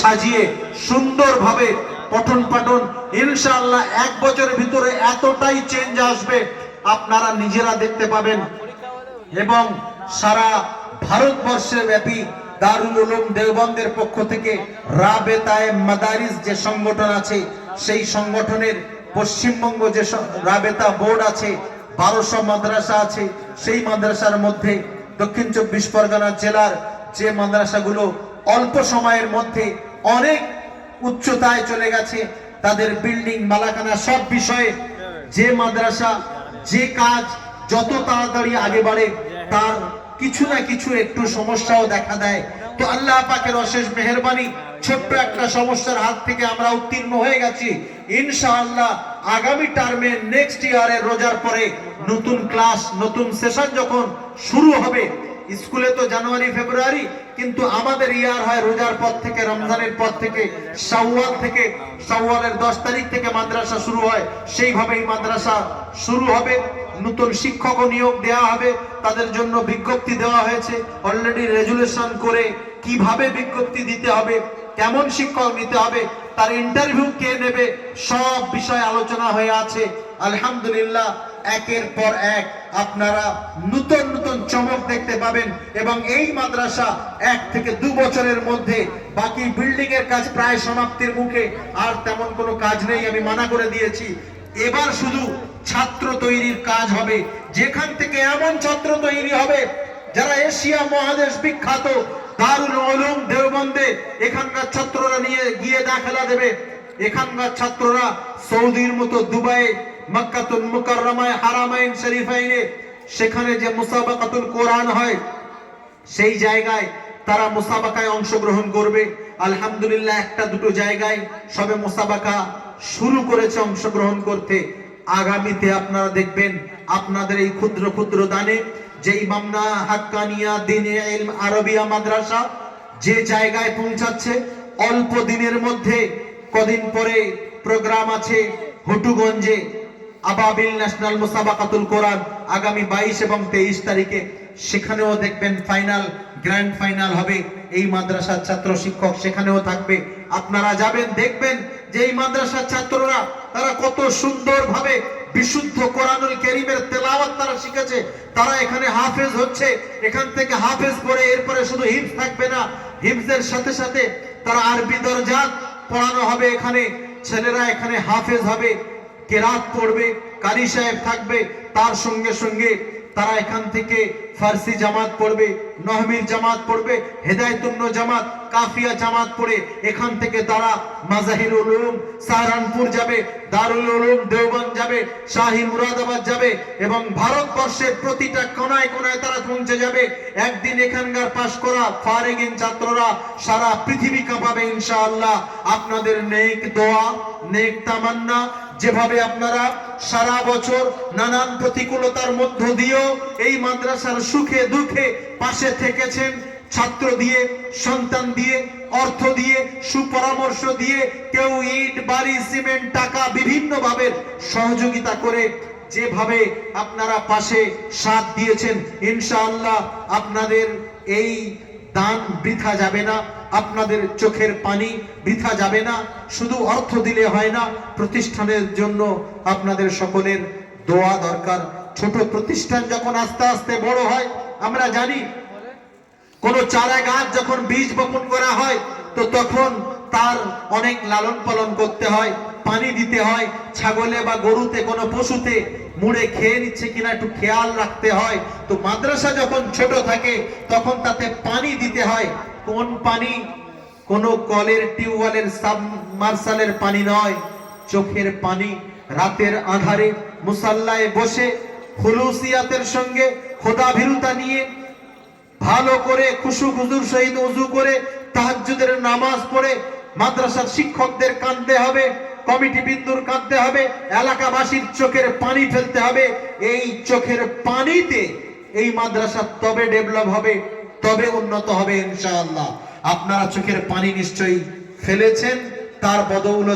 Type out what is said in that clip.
সাজিয়ে সুন্দরভাবে পঠন পাঠন, ইনশাআল্লাহ এক বছরের ভিতরে এতটাই চেঞ্জ আসবে, আপনারা নিজেরা দেখতে পাবেন। এবং সারা ভারতবর্ষে ব্যাপী দারুল উলুম দেওবন্দের পক্ষ থেকে রাবেতায়ে মাদারিস যে সংগঠন আছে, সেই সংগঠনের পশ্চিমবঙ্গ যে রাবেতা বোর্ড আছে, বারোশো মাদ্রাসা আছে, সেই মাদ্রাসার মধ্যে দক্ষিণ চব্বিশ পরগনা জেলার যে মাদ্রাসাগুলো অল্প সময়ের মধ্যে অনেক উচ্চতায় চলে গেছে। তাদের বিল্ডিং মালাকানা সব বিষয়ে যে মাদ্রাসা, যে কাজ, যত তাড়াতাড়ি আগে বাড়ে, তার কিছু না কিছু একটু সমস্যাও দেখা দেয়। তো আল্লাহ পাকের অশেষ মেহরবানি, ছোট্ট একটা সমস্যার হাত থেকে আমরা উত্তীর্ণ হয়ে গেছি। ইনশাআল্লাহ আগামী টার্মে নেক্সট ইয়ারের রোজার পরে নতুন ক্লাস নতুন সেশন যখন শুরু হবে স্কুলে তো জানুয়ারি, ফেব্রুয়ারি, কিন্তু আমাদের ইয়ার হয় রোজার পর থেকে, রমজানের পর থেকে, শাওয়াল থেকে, শাওয়ালের দশ তারিখ থেকে মাদ্রাসা শুরু হয়। সেইভাবেই মাদ্রাসা শুরু হবে। নতুন শিক্ষক নিয়োগ দেওয়া হবে। তাদের জন্য বিজ্ঞপ্তি দেওয়া হয়েছে। অলরেডি রেজুলেশন করে কীভাবে বিজ্ঞপ্তি দিতে হবে, কেমন শিক্ষক নিতে হবে, তার ইন্টারভিউ কে নেবে, সব বিষয় আলোচনা হয়ে আছে। আলহামদুলিল্লাহ, একের পর এক আপনারা নতুন নতুন চমক দেখতে পাবেন এবং এই মাদ্রাসা এক থেকে দু বছরের মধ্যে বাকি বিল্ডিং এর কাজ প্রায় সমাপ্তির মুখে, আর তেমন কোনো কাজ নেই, আমি মানা করে দিয়েছি। এবার শুধু ছাত্র তৈরির কাজ হবে। যেখান থেকে এমন ছাত্র তৈরি হবে, যারা এশিয়া মহাদেশ বিখ্যাত, দারুল উলুম দেওবন্দে এখানকার ছাত্ররা নিয়ে গিয়ে দাখলা দেবে। এখানকার ছাত্ররা সৌদির মতো দুবাই মক্কাতুল মুকাররমায়, হারামাইন, শরীফাইনে সেখানে যে মুসাবাকাতুল কোরআন হয়, সেই জায়গায় তারা মুসাবাকায় অংশগ্রহণ করবে। আলহামদুলিল্লাহ, একটা দুটো জায়গায় সবে মুসাবাকা শুরু করেছে অংশগ্রহণ করতে। আগামীতে আপনারা দেখবেন আপনাদের এই ক্ষুদ্র ক্ষুদ্র দানে যেই মামনা হাক্কানিয়া দিনে ইলম আরবিয়া মাদ্রাসা যে জায়গায় পৌঁছাচ্ছে, অল্প দিনের মধ্যে কদিন পরে প্রোগ্রাম আছে হটুগঞ্জে। আবাবিল ন্যাশনাল মুসাবাকাতুল কোরআন আগামী বাইশ এবং তেইশ তারিখে। সেখানেও দেখবেন ফাইনাল, গ্র্যান্ড ফাইনাল হবে। এই মাদ্রাসার ছাত্র শিক্ষক সেখানেও থাকবে। আপনারা যাবেন, দেখবেন যে এই মাদ্রাসার ছাত্ররা, তারা কত সুন্দরভাবে বিশুদ্ধ কোরআনুল কেরিমের তেলাওয়াত তারা শিখেছে। তারা এখানে হাফেজ হচ্ছে। এখান থেকে হাফেজ পড়ে এরপরে শুধু হিফজ থাকবে না, হিফজের সাথে সাথে তারা আরবি দরজাত পড়ানো হবে এখানে। ছেলেরা এখানে হাফেজ হবে। কেরাত পড়বে কারি সাহেব থাকবে তার সঙ্গে সঙ্গে তারা এখান থেকে ফার্সি জামাত পড়বে। নহমির জামাত পড়বে হেদায়তুন্ন জামাত কাফিয়া জামাত পড়ে, এখান থেকে তারা মাজাহির উলুম, সাহারানপুর যাবে, দারুল উলুম দেওবন্দ যাবে, শাহী মুরাদাবাদ যাবে এবং ভারতবর্ষের প্রতিটা কোনায় কোনায় তারা পৌঁছে যাবে। একদিন এখানকার পাশ করা ফারেগিন ছাত্ররা সারা পৃথিবী কাঁপাবে ইনশাআল্লাহ। আপনাদের নেক দোয়া, নেক তামান্না, যেভাবে আপনারা সারা বছর নানান প্রতিকূলতার মধ্য দিয়েও এই মাদ্রাসার সুখে দুঃখে পাশে থেকেছেন ছাত্র দিয়ে, সন্তান দিয়ে, অর্থ দিয়ে, সুপরামর্শ দিয়ে, কেউ ইট, বাড়ি, সিমেন্ট, টাকা বিভিন্ন ভাবে সহযোগিতা করে যেভাবে আপনারা পাশে সাথ দিয়েছেন, ইনশাআল্লাহ আপনাদের এই দান বৃথা যাবে না, আপনাদের চোখের পানি বৃথা যাবে না, শুধু অর্থ দিলে হয় না, প্রতিষ্ঠানের জন্য আপনাদের সকলের দোয়া দরকার। ছোট প্রতিষ্ঠান যখন আস্তে আস্তে বড় হয় আমরা জানি, কোন চারা গাছ যখন বীজ বপন করা হয়, তো তখন তার অনেক লালন পালন করতে হয়, পানি দিতে হয়, ছাগলে বা গরুতে, কোনো পশুতে মুড়ে খেয়ে নিচ্ছে কিনা একটু খেয়াল রাখতে হয়। তো মাদ্রাসা যখন ছোট থাকে, তখন তাতে পানি দিতে হয়। কোন পানি? কোনো কলের টিউবওয়েলের সাবমার্সালের পানি নয়, চোখের পানি, রাতের আধারে মুসাল্লায় বসে খুলুসিয়াতের সঙ্গে খোদাভীরুতা নিয়ে ভালো করে খুশু খুজুর সহিত উজু করে তাহাজ্জুদের নামাজ পড়ে মাদ্রাসার শিক্ষকদের কাঁদতে হবে, কমিটি বিন্দুর কাঁদতে হবে, এলাকাবাসীর চোখের পানি ফেলতে হবে। এই চোখের পানিতে এই মাদ্রাসা তবে ডেভেলপ হবে, তবে উন্নত হবে ইনশাআল্লাহ। আপনারা চোখের পানি নিশ্চয়ই ফেলেছেন, তার বদৌলতে